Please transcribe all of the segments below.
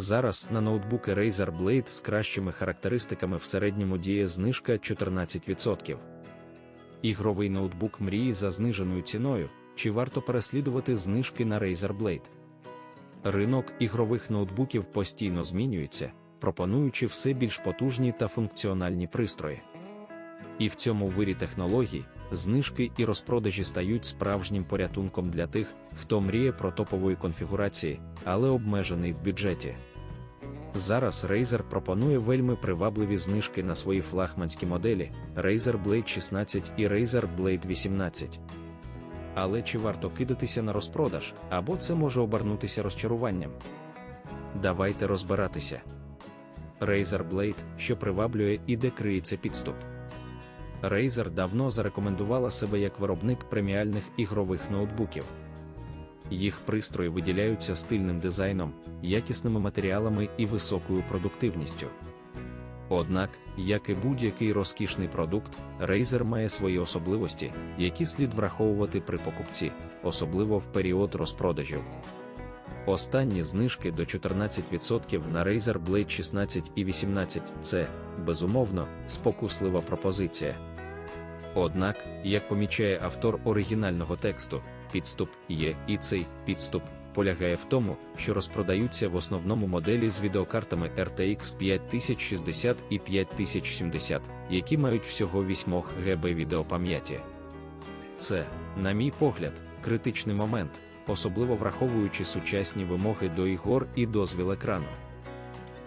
Зараз на ноутбуки Razer Blade з кращими характеристиками в середньому діє знижка 14%. Ігровий ноутбук мрії за зниженою ціною, чи варто переслідувати знижки на Razer Blade? Ринок ігрових ноутбуків постійно змінюється, пропонуючи все більш потужні та функціональні пристрої. І в цьому вирі технологій, знижки і розпродажі стають справжнім порятунком для тих, хто мріє про топової конфігурації, але обмежений в бюджеті. Зараз Razer пропонує вельми привабливі знижки на свої флагманські моделі Razer Blade 16 і Razer Blade 18. Але чи варто кидатися на розпродаж, або це може обернутися розчаруванням? Давайте розбиратися. Razer Blade, що приваблює і де криється підступ. Razer давно зарекомендувала себе як виробник преміальних ігрових ноутбуків. Їх пристрої виділяються стильним дизайном, якісними матеріалами і високою продуктивністю. Однак, як і будь-який розкішний продукт, Razer має свої особливості, які слід враховувати при покупці, особливо в період розпродажів. Останні знижки до 14% на Razer Blade 16 і 18 це, безумовно, спокуслива пропозиція. Однак, як помічає автор оригінального тексту, підступ є, і цей підступ полягає в тому, що розпродаються в основному моделі з відеокартами RTX 5060 і 5070, які мають всього 8 ГБ відеопам'яті. Це, на мій погляд, критичний момент, особливо враховуючи сучасні вимоги до ігор і дозвіл екрану.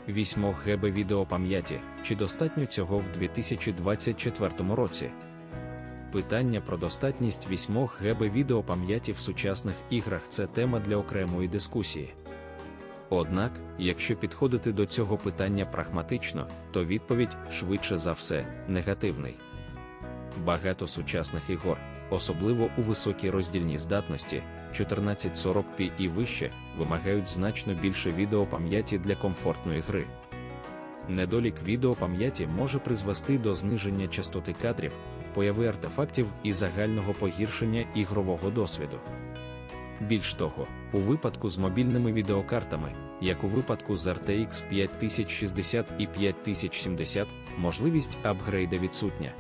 8 ГБ відеопам'яті, чи достатньо цього в 2024 році? Питання про достатність 8 ГБ відеопам'яті в сучасних іграх це тема для окремої дискусії. Однак, якщо підходити до цього питання прагматично, то відповідь, швидше за все, негативний. Багато сучасних ігор, особливо у високій роздільній здатності 1440p і вище, вимагають значно більше відеопам'яті для комфортної гри. Недолік відеопам'яті може призвести до зниження частоти кадрів, появи артефактів і загального погіршення ігрового досвіду. Більш того, у випадку з мобільними відеокартами, як у випадку з RTX 5060 і 5070, можливість апгрейда відсутня.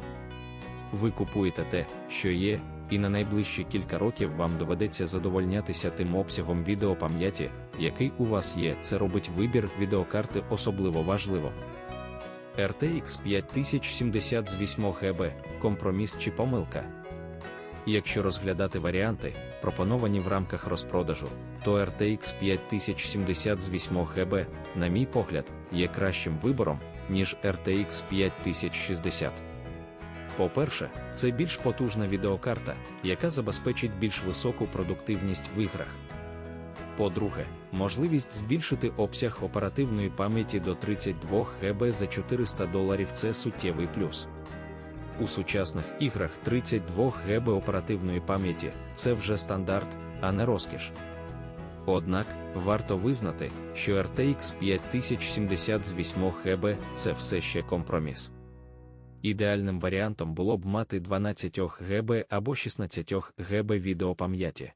Ви купуєте те, що є, і на найближчі кілька років вам доведеться задовольнятися тим обсягом відеопам'яті, який у вас є. Це робить вибір відеокарти особливо важливо. RTX 5070 з 8 ГБ, компроміс чи помилка. Якщо розглядати варіанти, пропоновані в рамках розпродажу, то RTX 5070 з 8 ГБ, на мій погляд, є кращим вибором, ніж RTX 5060. По-перше, це більш потужна відеокарта, яка забезпечить більш високу продуктивність в іграх. По-друге, можливість збільшити обсяг оперативної пам'яті до 32 ГБ за 400 доларів це суттєвий плюс. У сучасних іграх 32 ГБ оперативної пам'яті це вже стандарт, а не розкіш. Однак, варто визнати, що RTX 5070 з 8 ГБ це все ще компроміс. Ідеальним варіантом було б мати 12 ГБ або 16 ГБ відеопам'яті.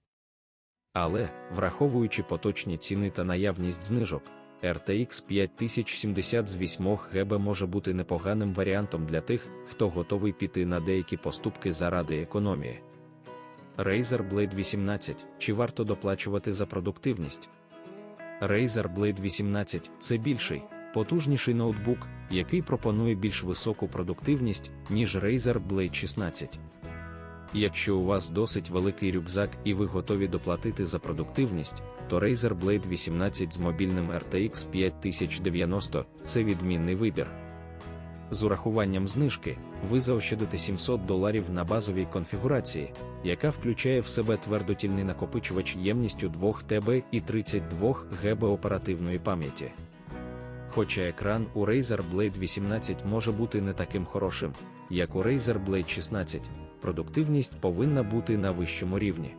Але, враховуючи поточні ціни та наявність знижок, RTX 5070 з 8 ГБ може бути непоганим варіантом для тих, хто готовий піти на деякі поступки заради економії. Razer Blade 18 чи варто доплачувати за продуктивність? Razer Blade 18 це більший, потужніший ноутбук, який пропонує більш високу продуктивність, ніж Razer Blade 16. Якщо у вас досить великий рюкзак і ви готові доплатити за продуктивність, то Razer Blade 18 з мобільним RTX 5090 це відмінний вибір. З урахуванням знижки, ви заощадите 700 доларів на базовій конфігурації, яка включає в себе твердотільний накопичувач ємністю 2 ТБ і 32 ГБ оперативної пам'яті. Хоча екран у Razer Blade 18 може бути не таким хорошим, як у Razer Blade 16 продуктивність повинна бути на вищому рівні.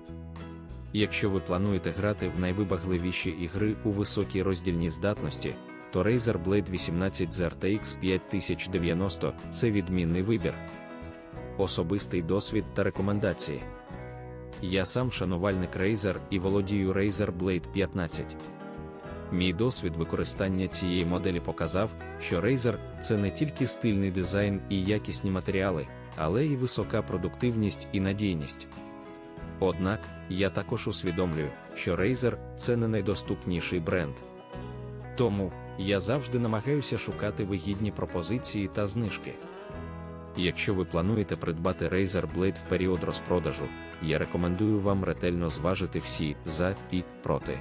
Якщо ви плануєте грати в найвибагливіші ігри у високій роздільній здатності, то Razer Blade 18 з RTX 5090 це відмінний вибір. Особистий досвід та рекомендації. Я сам шанувальник Razer і володію Razer Blade 15. Мій досвід використання цієї моделі показав, що Razer – це не тільки стильний дизайн і якісні матеріали, але й висока продуктивність і надійність. Однак, я також усвідомлюю, що Razer – це не найдоступніший бренд. Тому я завжди намагаюся шукати вигідні пропозиції та знижки. Якщо ви плануєте придбати Razer Blade в період розпродажу, я рекомендую вам ретельно зважити всі за і проти.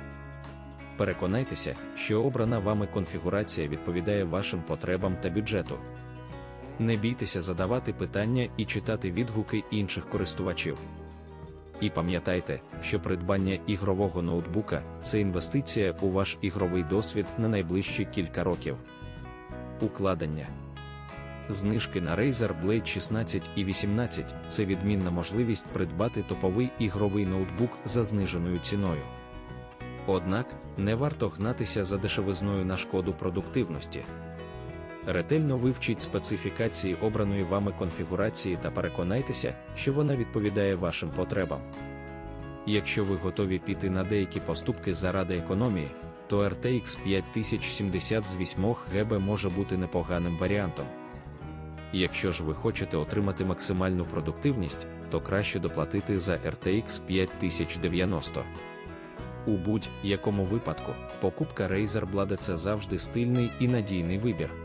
Переконайтеся, що обрана вами конфігурація відповідає вашим потребам та бюджету. Не бійтеся задавати питання і читати відгуки інших користувачів. І пам'ятайте, що придбання ігрового ноутбука це інвестиція у ваш ігровий досвід на найближчі кілька років. Укладення Знижки на Razer Blade 16 і 18 це відмінна можливість придбати топовий ігровий ноутбук за зниженою ціною. Однак не варто гнатися за дешевизною на шкоду продуктивності. Ретельно вивчіть специфікації обраної вами конфігурації та переконайтеся, що вона відповідає вашим потребам. Якщо ви готові піти на деякі поступки заради економії, то RTX 5070 з 8 ГБ може бути непоганим варіантом. Якщо ж ви хочете отримати максимальну продуктивність, то краще доплатити за RTX 5090. У будь-якому випадку, покупка Razer Blade – це завжди стильний і надійний вибір.